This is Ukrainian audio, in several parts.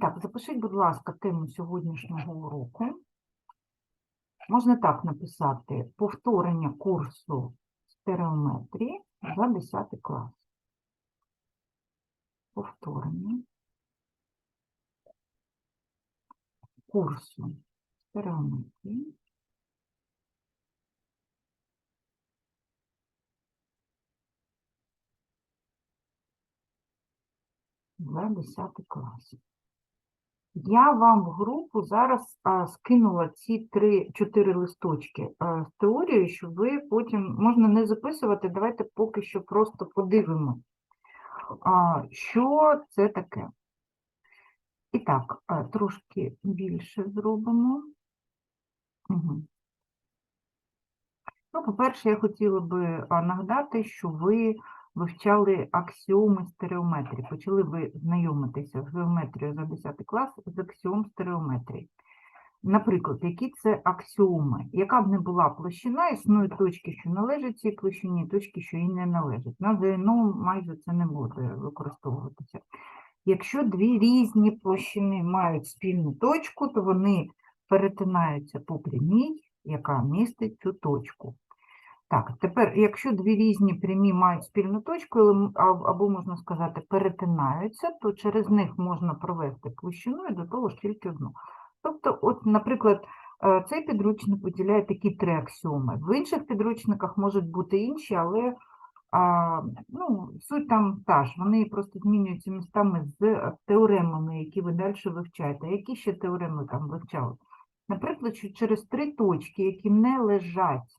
Так, запишіть, будь ласка, тему сьогоднішнього уроку. Можна так написати: повторення курсу стереометрії за 10 клас. Повторення курсу стереометрії за 10 клас. Я вам в групу зараз а, скинула ці три, чотири листочки а, з теорією, щоб ви потім можна не записувати, давайте поки що просто подивимося, а, що це таке. І так, а, трошки більше зробимо. Угу. Ну, по-перше, я хотіла би нагадати, що ви вивчали аксіоми стереометрії. Почали ви знайомитися з геометрією за 10 клас з аксіом стереометрії. Наприклад, які це аксіоми? Яка б не була площина, існують точки, що належать цій площині, точки, що їй не належать. На ЗНО майже це не буде використовуватися. Якщо дві різні площини мають спільну точку, то вони перетинаються по прямій, яка містить цю точку. Так, тепер, якщо дві різні прямі мають спільну точку, або, можна сказати, перетинаються, то через них можна провести площину і до того ж тільки одну. Тобто, от, наприклад, е, цей підручник виділяє такі три аксіоми. В інших підручниках можуть бути інші, але а, ну, суть там та ж, вони просто змінюються містами з е, теоремами, які ви далі вивчаєте. Які ще теореми там вивчали? Наприклад, що через три точки, які не лежать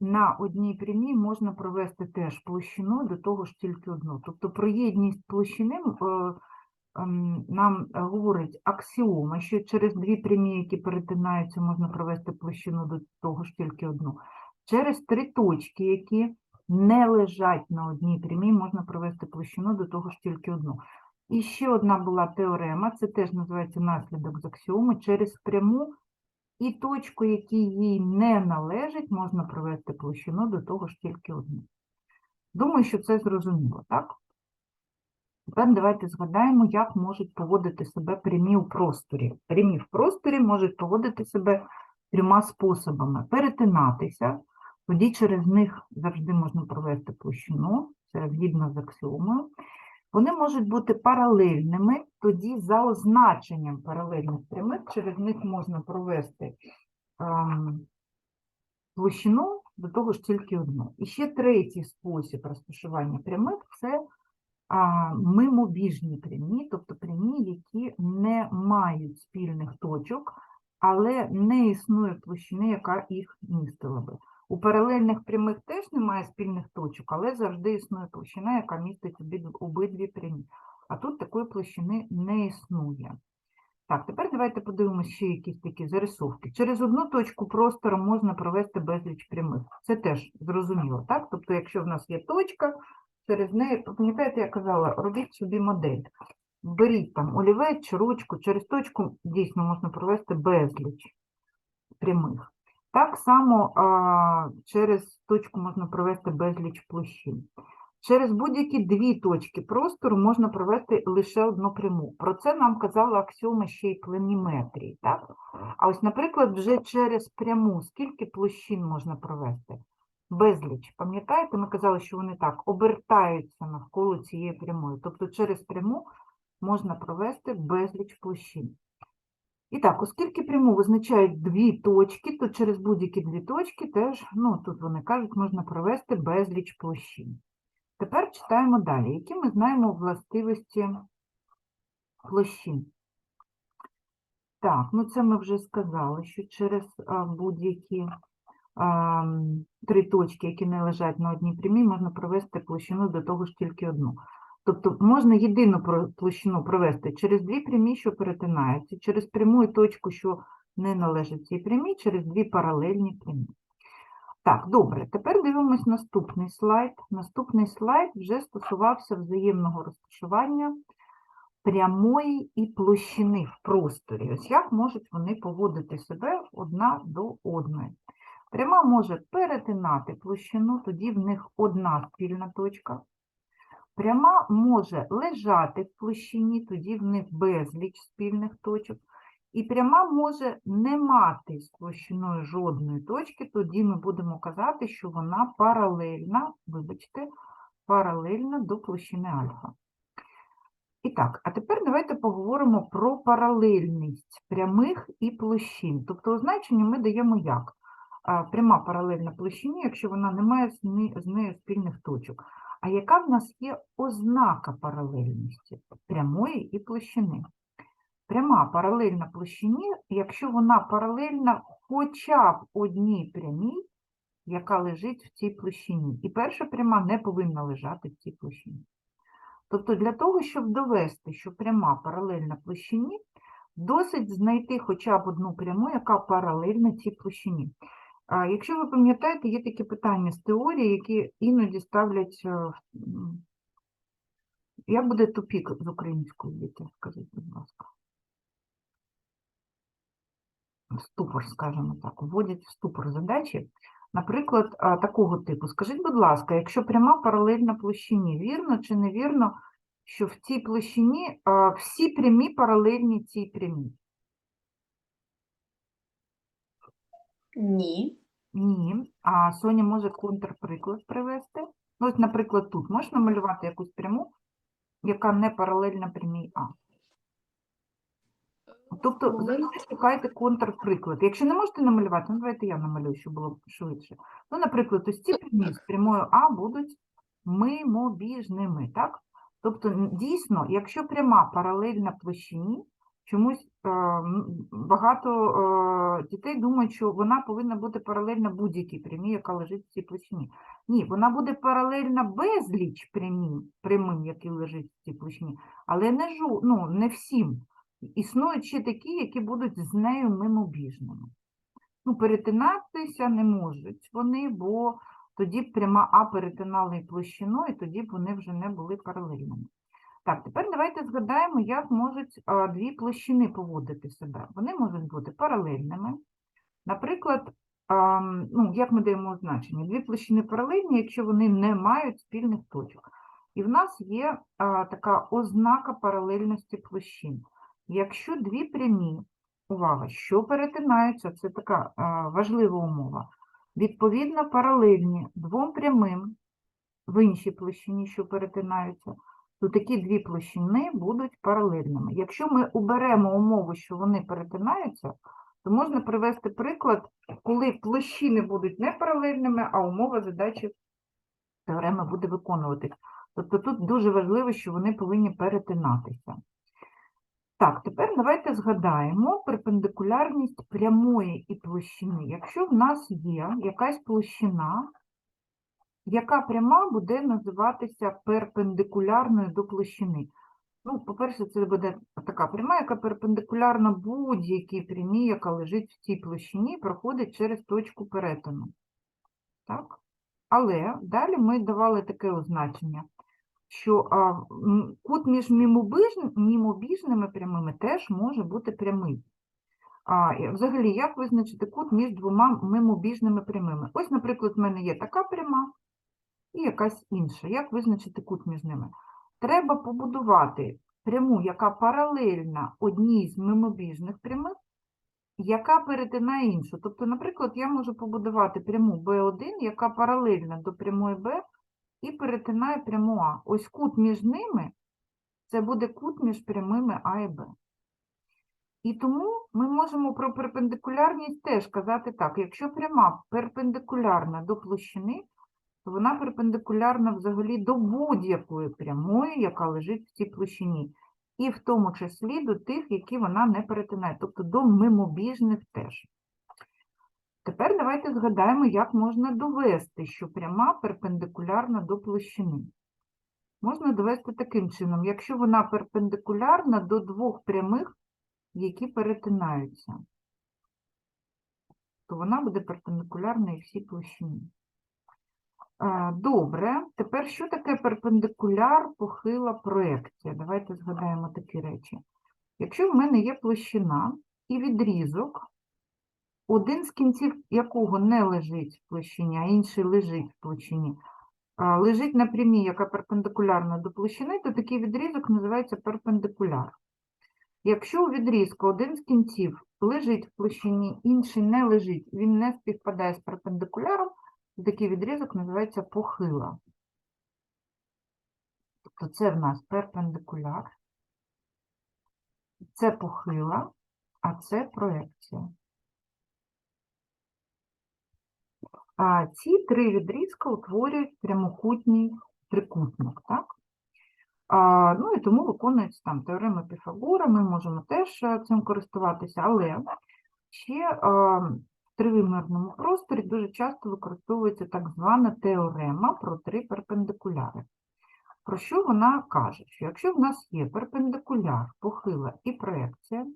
на одній прямій можна провести теж площину, до того ж тільки одну. Тобто про єдність площини е, ем, нам говорить аксіома, що через дві прямі, які перетинаються, можна провести площину до того ж тільки одну. Через три точки, які не лежать на одній прямій, можна провести площину до того ж тільки одну. І ще одна була теорема, це теж називається наслідок з аксіоми. Через пряму і точку, якій їй не належить, можна провести площину до того ж тільки одну. Думаю, що це зрозуміло, так? Тепер давайте згадаємо, як можуть поводити себе прямі у просторі. Прямі в просторі можуть поводити себе трьома способами: перетинатися, тоді через них завжди можна провести площину, це згідно з аксіомою. Вони можуть бути паралельними, тоді за означенням паралельних прямих через них можна провести ем, площину, до того ж тільки одну. І ще третій спосіб розташування прямих це а, мимобіжні прямі, тобто прямі, які не мають спільних точок, але не існує площини, яка їх містила би. У паралельних прямих теж немає спільних точок, але завжди існує площина, яка містить обидві прямі. А тут такої площини не існує. Так, тепер давайте подивимося ще якісь такі зарисовки. Через одну точку простору можна провести безліч прямих. Це теж зрозуміло, так? Тобто, якщо в нас є точка, через неї, пам'ятаєте, я казала, робіть собі модель. Беріть там олівець чи ручку, через точку дійсно можна провести безліч прямих. Так само а, через точку можна провести безліч площин. Через будь-які дві точки простору можна провести лише одну пряму. Про це нам казала аксіома ще й планіметрії. Так? А ось, наприклад, вже через пряму скільки площин можна провести? Безліч. Пам'ятаєте, ми казали, що вони так обертаються навколо цієї прямої. Тобто через пряму можна провести безліч площин. І так, оскільки пряму визначають дві точки, то через будь-які дві точки теж, ну, тут вони кажуть, можна провести безліч площин. Тепер читаємо далі, які ми знаємо властивості площин. Так, ну це ми вже сказали, що через будь-які три точки, які не лежать на одній прямій, можна провести площину до того ж тільки одну. Тобто можна єдину площину провести через дві прямі, що перетинаються, через пряму і точку, що не належить цій прямій, через дві паралельні прямі. Так, добре, тепер дивимось наступний слайд. Наступний слайд вже стосувався взаємного розташування прямої і площини в просторі. Ось як можуть вони поводити себе одна до одної. Пряма може перетинати площину, тоді в них одна спільна точка. Пряма може лежати в площині, тоді в них безліч спільних точок. І пряма може не мати з площиною жодної точки, тоді ми будемо казати, що вона паралельна, вибачте, паралельна до площини альфа. І так, а тепер давайте поговоримо про паралельність прямих і площин. Тобто означення ми даємо як? Пряма паралельна площині, якщо вона не має з нею спільних точок. А яка в нас є ознака паралельності прямої і площини? Пряма паралельна площині, якщо вона паралельна хоча б одній прямій, яка лежить в цій площині. І перша пряма не повинна лежати в цій площині. Тобто для того, щоб довести, що пряма паралельна площині, досить знайти хоча б одну пряму, яка паралельна цій площині. Якщо ви пам'ятаєте, є такі питання з теорії, які іноді ставлять. е, Як буде тупік з українською, діти, скажіть, будь ласка. Ступор, скажімо так, вводять в ступор задачі. Наприклад, такого типу. Скажіть, будь ласка, якщо пряма паралельна площині, вірно чи невірно, що в цій площині всі прямі паралельні цій прямій? Ні. Ні. А Соня може контрприклад привести. Ну, ось, наприклад, тут можеш намалювати якусь пряму, яка не паралельна прямій А. Тобто завжди шукайте контрприклад. Якщо не можете намалювати, ну давайте я намалюю, щоб було швидше. Ну, наприклад, ось ці прямі з прямою А будуть мимобіжними, так? Тобто, дійсно, якщо пряма паралельна площині, чомусь е, багато е, дітей думають, що вона повинна бути паралельна будь-якій прямій, яка лежить в цій площині. Ні, вона буде паралельна безліч прямим, прямим, які лежать в цій площині, але не, жу, ну, не всім. Існують ще такі, які будуть з нею мимобіжними. Ну, перетинатися не можуть вони, бо тоді б пряма А перетинала і площину, і тоді б вони вже не були паралельними. Так, тепер давайте згадаємо, як можуть дві площини поводити себе. Вони можуть бути паралельними. Наприклад, ну, як ми даємо значення? Дві площини паралельні, якщо вони не мають спільних точок. І в нас є така ознака паралельності площин. Якщо дві прямі, увага, що перетинаються, це така важлива умова, відповідно паралельні двом прямим в іншій площині, що перетинаються, то такі дві площини будуть паралельними. Якщо ми уберемо умову, що вони перетинаються, то можна привести приклад, коли площини будуть не паралельними, а умова задачі теореми буде виконуватись. Тобто тут дуже важливо, що вони повинні перетинатися. Так, тепер давайте згадаємо перпендикулярність прямої і площини. Якщо в нас є якась площина, яка пряма буде називатися перпендикулярною до площини. Ну, по-перше, це буде така пряма, яка перпендикулярна будь-якій прямій, яка лежить в цій площині, проходить через точку перетину. Так? Але далі ми давали таке означення, що а, кут між мімобіжними прямими теж може бути прямий. А, взагалі, як визначити кут між двома мимобіжними прямими? Ось, наприклад, в мене є така пряма і якась інша. Як визначити кут між ними? Треба побудувати пряму, яка паралельна одній з мимобіжних прямих, яка перетинає іншу. Тобто, наприклад, я можу побудувати пряму B1, яка паралельна до прямої B і перетинає пряму А. Ось кут між ними це буде кут між прямими А і Б. І тому ми можемо про перпендикулярність теж казати так. Якщо пряма перпендикулярна до площини, то вона перпендикулярна взагалі до будь-якої прямої, яка лежить в цій площині, і в тому числі до тих, які вона не перетинає, тобто до мимобіжних теж. Тепер давайте згадаємо, як можна довести, що пряма перпендикулярна до площини. Можна довести таким чином, якщо вона перпендикулярна до двох прямих, які перетинаються, то вона буде перпендикулярна і всій площині. Добре, тепер що таке перпендикуляр похила проекція? Давайте згадаємо такі речі. Якщо в мене є площина і відрізок, один з кінців якого не лежить в площині, а інший лежить в площині, лежить на прямій, яка перпендикулярна до площини, то такий відрізок називається перпендикуляр. Якщо у відрізку один з кінців лежить в площині, інший не лежить, він не співпадає з перпендикуляром, такий відрізок називається похила. Тобто це в нас перпендикуляр, це похила, а це проекція. А ці три відрізка утворюють прямокутній трикутник, так? А, ну і тому виконується там теорема Піфагора, ми можемо теж е, цим користуватися, але ще а, в тривимірному просторі дуже часто використовується так звана теорема про три перпендикуляри. Про що вона каже? Що якщо в нас є перпендикуляр, похила і проекція,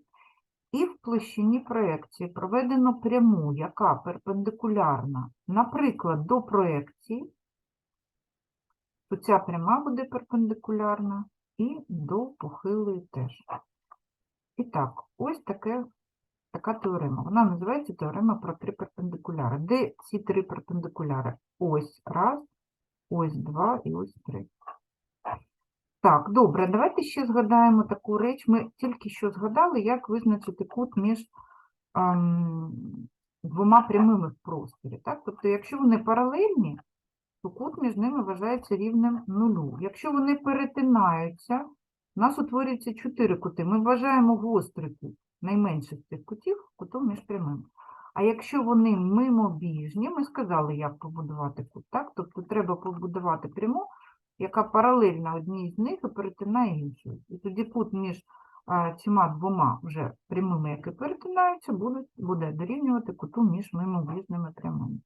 і в площині проекції проведено пряму, яка перпендикулярна, наприклад, до проекції, то ця пряма буде перпендикулярна і до похилої теж. І так, ось таке, така теорема. Вона називається теорема про три перпендикуляри. Де ці три перпендикуляри? Ось раз, ось два і ось три. Так, добре, давайте ще згадаємо таку реч. Ми тільки що згадали, як визначити кут між ем, двома прямими в просторі. Так? Тобто, якщо вони паралельні, то кут між ними вважається рівнем нулю. Якщо вони перетинаються, у нас утворюється чотири кути. Ми вважаємо гострий кут, найменший з цих кутів, кутом між прямими. А якщо вони мимобіжні, ми сказали, як побудувати кут. Так? Тобто треба побудувати пряму, яка паралельна одній з них і перетинає іншу. І тоді кут між цими двома вже прямими, які перетинаються, буде, буде дорівнювати куту між мимобіжними прямими.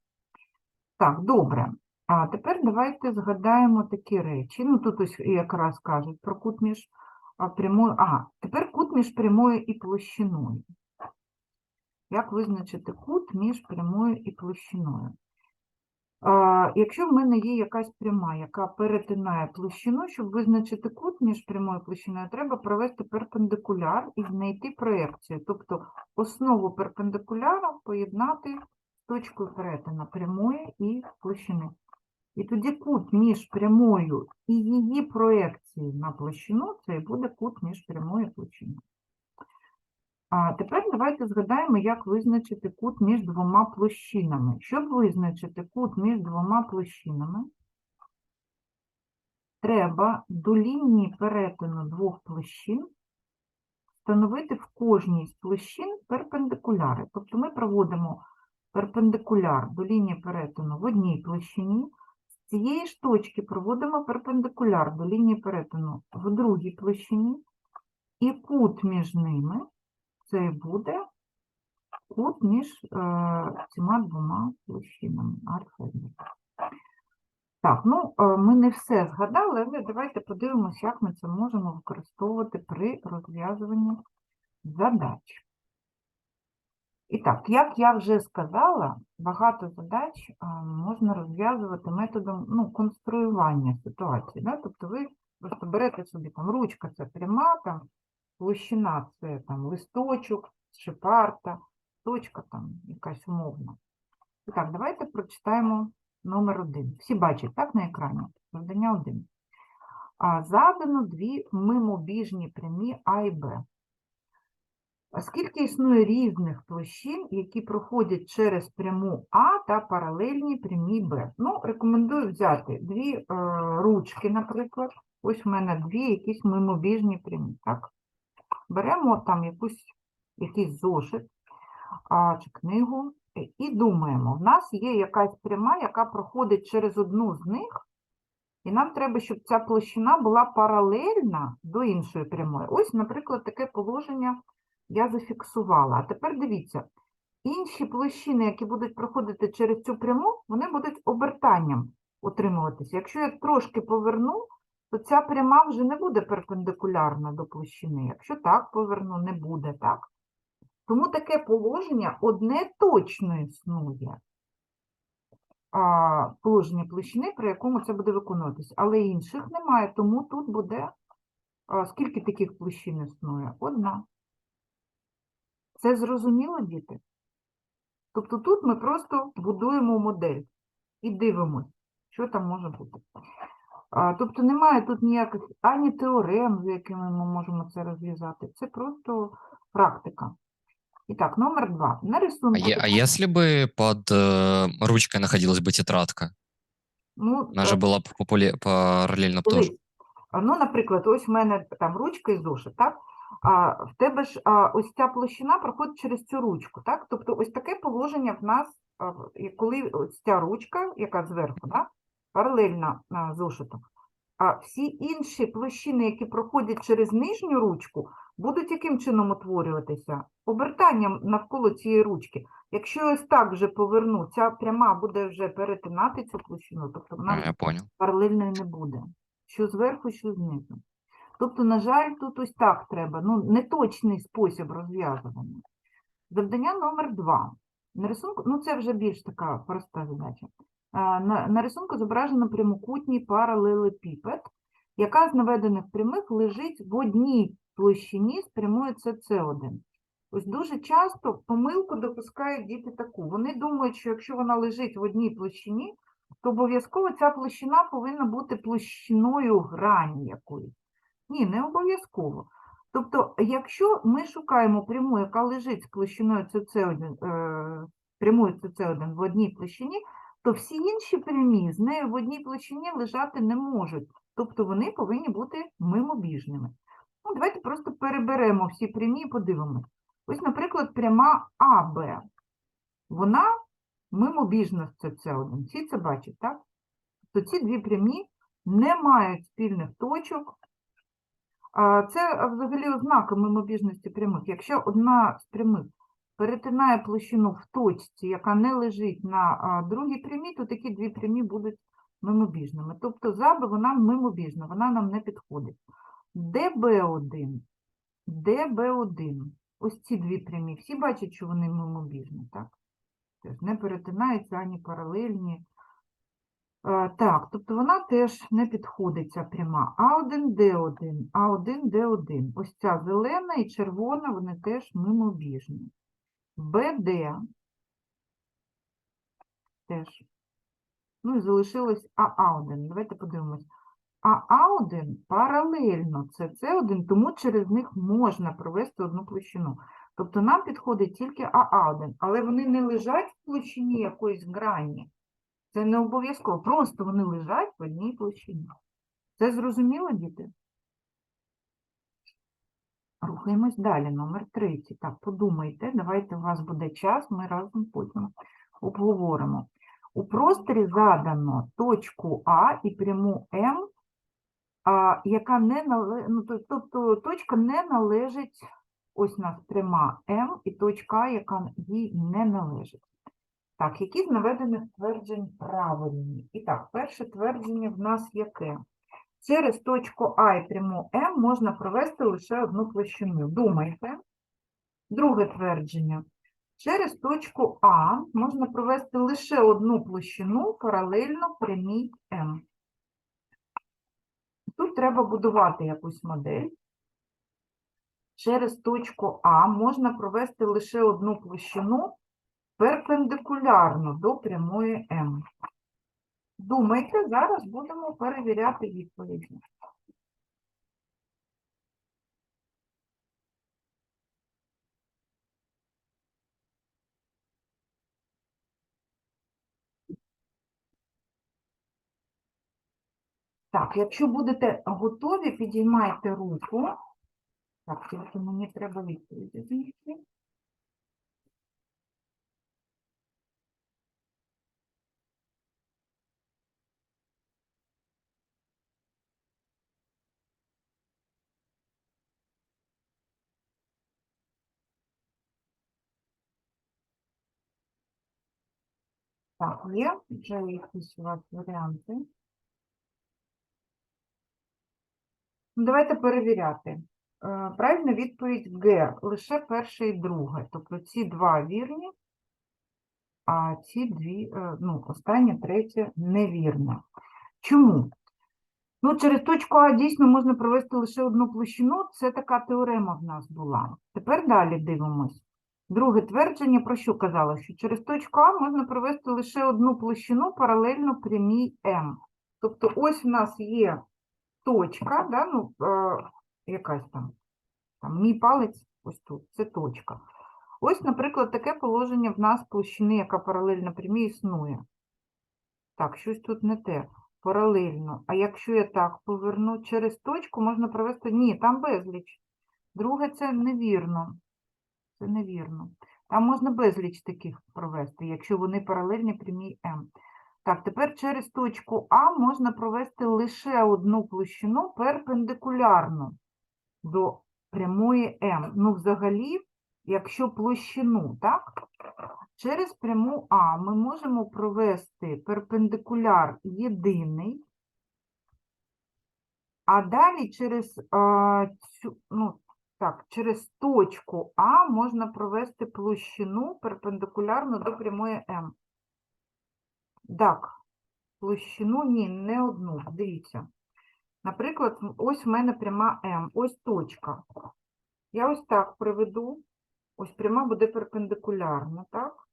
Так, добре. А тепер давайте згадаємо такі речі. Ну, тут ось якраз кажуть про кут між прямою. А, тепер кут між прямою і площиною. Як визначити кут між прямою і площиною? Якщо в мене є якась пряма, яка перетинає площину, щоб визначити кут між прямою і площиною, треба провести перпендикуляр і знайти проекцію. Тобто основу перпендикуляра поєднати з точкою перетину прямої і площини. І тоді кут між прямою і її проекцією на площину, це і буде кут між прямою і площиною. А тепер давайте згадаємо, як визначити кут між двома площинами. Щоб визначити кут між двома площинами, треба до лінії перетину двох площин встановити в кожній з площин перпендикуляри. Тобто ми проводимо перпендикуляр до лінії перетину в одній площині, цієї ж точки проводимо перпендикуляр до лінії перетину в другій площині, і кут між ними це буде кут між е, цими двома площинами альфа і. Так, ну е, ми не все згадали, але давайте подивимося, як ми це можемо використовувати при розв'язуванні задач. І так, як я вже сказала, багато задач можна розв'язувати методом ну, конструювання ситуації. Да? Тобто ви просто берете собі там ручка це пряма, там площина це там листочок, шипарта, точка там якась умовна. І так, давайте прочитаємо номер один. Всі бачать, так, на екрані? Завдання один. А задано дві мимобіжні прямі А і Б. А Скільки існує різних площин, які проходять через пряму А та паралельні прямі Б? Ну, рекомендую взяти дві е, ручки, наприклад. Ось в мене дві якісь мимобіжні прямі. Так? Беремо там якусь, якийсь зошит а, чи книгу і- і думаємо, в нас є якась пряма, яка проходить через одну з них, і нам треба, щоб ця площина була паралельна до іншої прямої. Ось, наприклад, таке положення я зафіксувала. А тепер дивіться, інші площини, які будуть проходити через цю пряму, вони будуть обертанням утримуватися. Якщо я трошки поверну, то ця пряма вже не буде перпендикулярна до площини. Якщо так поверну, не буде так. Тому таке положення одне точно існує. А, положення площини, при якому це буде виконуватись, але інших немає, тому тут буде а, скільки таких площин існує? Одна. Це зрозуміло, діти? Тобто тут ми просто будуємо модель і дивимося, Що там може бути? А, тобто немає тут ніяких ані теорем, з якими ми можемо це розв'язати. Це просто практика. І так, номер два. На А, рисунку. е- а если бы под э, ручкой находилась бы тетрадка? ну, Она же е, была популе- параллельно тоже. Дивись, а, ну, наприклад, ось в мене там ручка і зошит, так? А в тебе ж а, ось ця площина проходить через цю ручку, так? Тобто ось таке положення в нас, а, коли ось ця ручка, яка зверху, да? паралельна а, зошиту, а всі інші площини, які проходять через нижню ручку, будуть яким чином утворюватися? Обертанням навколо цієї ручки. Якщо я ось так вже поверну, ця пряма буде вже перетинати цю площину, тобто вона я понял. паралельної не буде. Що зверху, що знизу. Тобто, на жаль, тут ось так треба. Ну, неточний спосіб розв'язування. Завдання номер два. На рисунку, ну це вже більш така проста задача. На, на рисунку зображено прямокутній паралелепіпед, яка з наведених прямих лежить в одній площині з прямою СС1. Ось дуже часто помилку допускають діти таку. Вони думають, що якщо вона лежить в одній площині, то обов'язково ця площина повинна бути площиною грані якоїсь. Ні, не обов'язково. Тобто, якщо ми шукаємо пряму, яка лежить з площиною СС1, е, прямою СС1 в одній площині, то всі інші прямі з нею в одній площині лежати не можуть. Тобто вони повинні бути мимобіжними. Ну, давайте просто переберемо всі прямі і подивимось. Ось, наприклад, пряма АБ. Вона мимобіжна з СС1. Всі це бачать, так? То ці дві прямі не мають спільних точок. Це взагалі ознака мимобіжності прямих. Якщо одна з прямих перетинає площину в точці, яка не лежить на другій прямій, то такі дві прямі будуть мимобіжними. Тобто заби вона мимобіжна, вона нам не підходить. ДБ1, ДБ1. Ось ці дві прямі. Всі бачать, що вони мимобіжні, так? Теж не перетинаються ані паралельні. Е, Так, тобто вона теж не підходить ця пряма. А1, Д1, А1, Д1. Ось ця зелена і червона, вони теж мимобіжні. БД теж. Ну і залишилось АА1. Давайте подивимось. А А1 паралельно СС1, тому через них можна провести одну площину. Тобто нам підходить тільки АА1, але вони не лежать в площині якоїсь грані. Це не обов'язково, просто вони лежать в одній площині. Це зрозуміло, діти? Рухаємось далі, номер третій. Так, подумайте, давайте у вас буде час, ми разом потім обговоримо. У просторі задано точку А і пряму М, а, яка не нале... ну, тобто точка не належить, ось у нас пряма М і точка А, яка їй не належить. Так, які з наведених тверджень правильні? І так, перше твердження в нас яке? Через точку А і пряму М можна провести лише одну площину. Думайте. Друге твердження. Через точку А можна провести лише одну площину паралельно прямій М. Тут треба будувати якусь модель. Через точку А можна провести лише одну площину перпендикулярно до прямої М. Думайте, зараз будемо перевіряти відповіді. Так, якщо будете готові, підіймайте руку. Так, тільки мені треба відповіді Так, є вже якісь у вас варіанти. Ну, Давайте перевіряти. Е, Правильна відповідь Г. Лише перше і друге. Тобто ці два вірні, а ці дві, е, ну, останнє, третє невірне. Чому? Ну, через точку А дійсно можна провести лише одну площину. Це така теорема в нас була. Тепер далі дивимось. Друге твердження про що казало? Що через точку А можна провести лише одну площину паралельно прямій М. Тобто ось в нас є точка, да, ну, е, якась там, там, мій палець, ось тут, це точка. Ось, наприклад, таке положення в нас площини, яка паралельно прямій, існує. Так, щось тут не те. Паралельно. А якщо я так поверну, через точку можна провести. Ні, там безліч. Друге, це невірно. Це невірно. Там можна безліч таких провести, якщо вони паралельні прямій М. Так, тепер через точку А можна провести лише одну площину перпендикулярно до прямої М. Ну, взагалі, якщо площину, так? Через пряму А ми можемо провести перпендикуляр єдиний, а далі через, а, цю, ну, так, через точку А можна провести площину перпендикулярно до прямої М. Так, площину ні, не одну. Дивіться. Наприклад, ось в мене пряма М, ось точка. Я ось так приведу. Ось пряма буде перпендикулярна, так?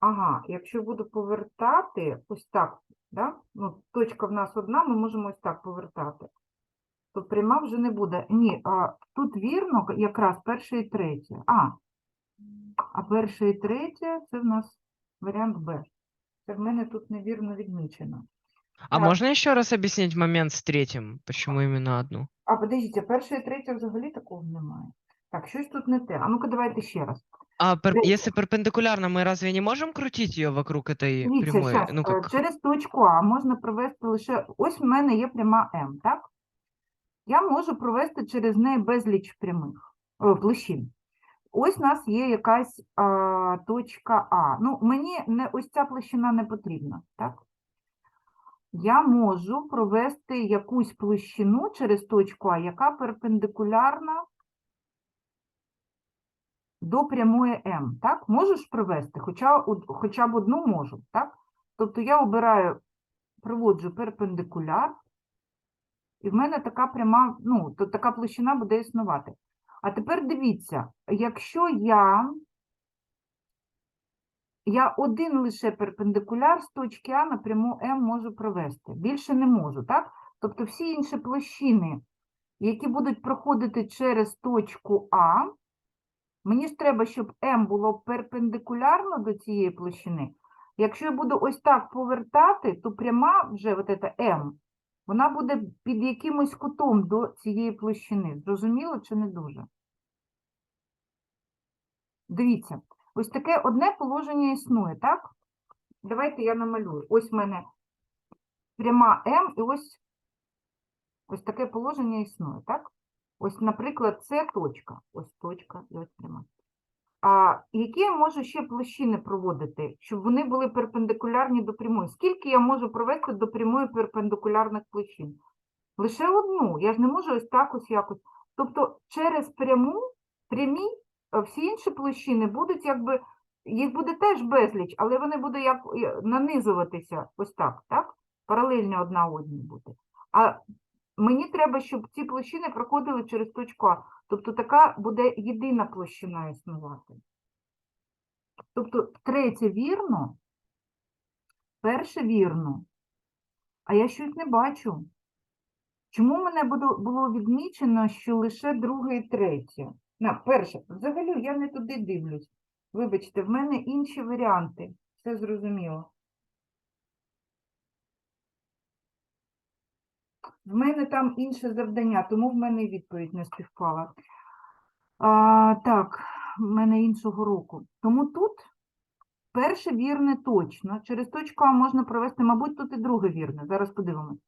Ага, якщо буду повертати, ось так, да? ну, точка в нас одна, ми можемо ось так повертати То пряма вже не буде. Ні, а, тут вірно якраз перше і третє. А, а перше і третє це в нас варіант Б. Це в мене тут невірно відмічено. А Так. можно еще раз объяснить момент с третьим? Почему именно одну? А, подождіть, а перше і третє взагалі такого немає. Так, щось тут не те. А ну-ка давайте ще раз. А пер- Ну- если перпендикулярно, мы разве не можем крутить ее вокруг этой Дивіться, прямой? щас, Ну е, как? через точку А можна провести лише. Ось в мене є пряма М, так? Я можу провести через неї безліч прямих о, площин. Ось у нас є якась а, точка А. Ну, мені не, ось ця площина не потрібна, так? Я можу провести якусь площину через точку А, яка перпендикулярна до прямої М, так? Можеш провести, хоча, хоча б одну можу, так? Тобто я обираю, проводжу перпендикуляр, і в мене така пряма, ну, то така площина буде існувати. А тепер дивіться, якщо я, я один лише перпендикуляр з точки А на пряму М можу провести, більше не можу, так? Тобто всі інші площини, які будуть проходити через точку А, Мені ж треба, щоб М було перпендикулярно до цієї площини. Якщо я буду ось так повертати, то пряма вже от ета М, вона буде під якимось кутом до цієї площини. Зрозуміло чи не дуже? Дивіться, ось таке одне положення існує, так? Давайте я намалюю. Ось в мене пряма М, і ось, ось таке положення існує, так? Ось, наприклад, це точка. Ось точка і ось пряма. А які я можу ще площини проводити, щоб вони були перпендикулярні до прямої? Скільки я можу провести до прямої перпендикулярних площин? Лише одну. Я ж не можу ось так ось якось. Тобто через пряму, прямі, е, всі інші площини будуть якби, їх буде теж безліч, але вони будуть як е, нанизуватися ось так, так? Паралельно одна одній бути. А мені треба, щоб ці площини проходили через точку А. Тобто така буде єдина площина існувати. Тобто третє вірно, перше вірно, а я щось не бачу. Чому мене було відмічено, що лише друге і третє? На, перше, взагалі я не туди дивлюсь. Вибачте, в мене інші варіанти. Все зрозуміло. В мене там інше завдання, тому в мене відповідь не співпала. А, так, в мене іншого року. Тому тут перше вірне точно. Через точку А можна провести, мабуть, тут і друге вірне. Зараз подивимось.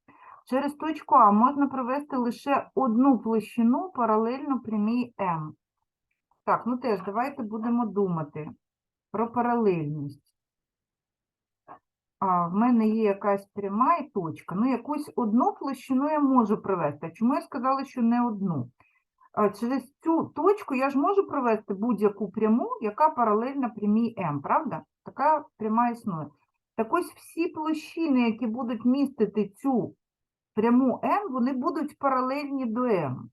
Через точку А можна провести лише одну площину паралельно прямій М. Так, ну теж давайте будемо думати про паралельність. А, в мене є якась пряма і точка. Ну, якусь одну площину я можу провести. Чому я сказала, що не одну? А, Через цю точку я ж можу провести будь-яку пряму, яка паралельна прямій М, правда? Така пряма існує. Так ось всі площини, які будуть містити цю пряму М, вони будуть паралельні до М,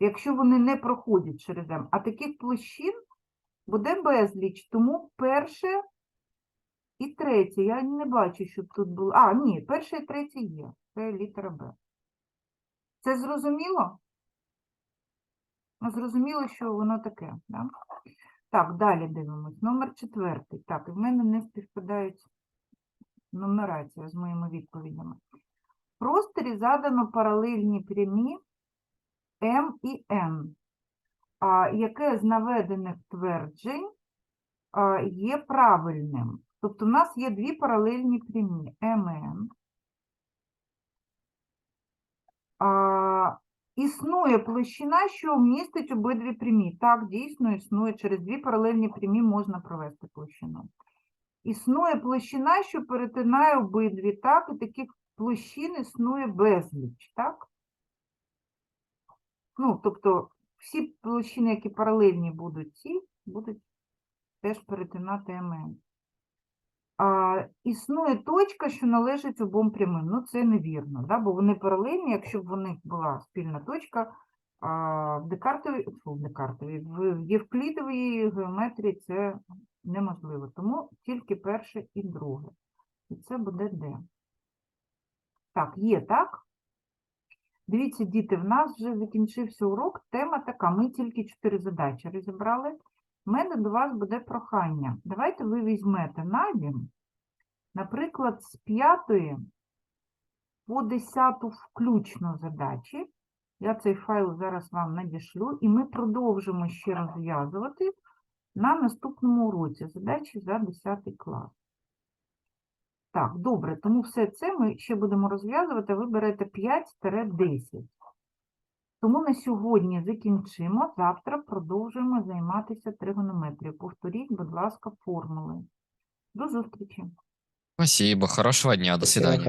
якщо вони не проходять через М. А таких площин Буде безліч, тому перше і третє. Я не бачу, щоб тут було. А, ні, перше і третє є. Це літера Б. Це зрозуміло? Ну, Зрозуміло, що воно таке. Да? Так, далі дивимось. Номер четвертий. Так, і в мене не співпадають нумерація з моїми відповідями. В просторі задано паралельні прямі М і. А яке з наведених тверджень є правильним? Тобто в нас є дві паралельні прямі МН. А, існує площина, що містить обидві прямі. Так, дійсно існує. Через дві паралельні прямі можна провести площину. Існує площина, що перетинає обидві, так, і таких площин існує безліч, так? Ну, тобто всі площини, які паралельні будуть ці, будуть теж перетинати МН. А, існує точка, що належить обом прямим. Ну, це невірно, да? бо вони паралельні, якщо б в них була спільна точка, а, в Декартовій, в Декартовій, в Євклідовій геометрії це неможливо. Тому тільки перше і друге. І це буде Д. Так, є, так? Дивіться, діти, в нас вже закінчився урок. Тема така. Ми тільки чотири задачі розібрали. У мене до вас буде прохання. Давайте ви візьмете надім, наприклад, з п'ятої по десяту включно задачі. Я цей файл зараз вам надішлю, і ми продовжимо ще розв'язувати на наступному уроці задачі за 10 клас. Так, добре, тому все це ми ще будемо розв'язувати, ви берете 5-10. Тому на сьогодні закінчимо, завтра продовжуємо займатися тригонометрією. Повторіть, будь ласка, формули. До зустрічі! Спасибо, хорошего дня, до свидания.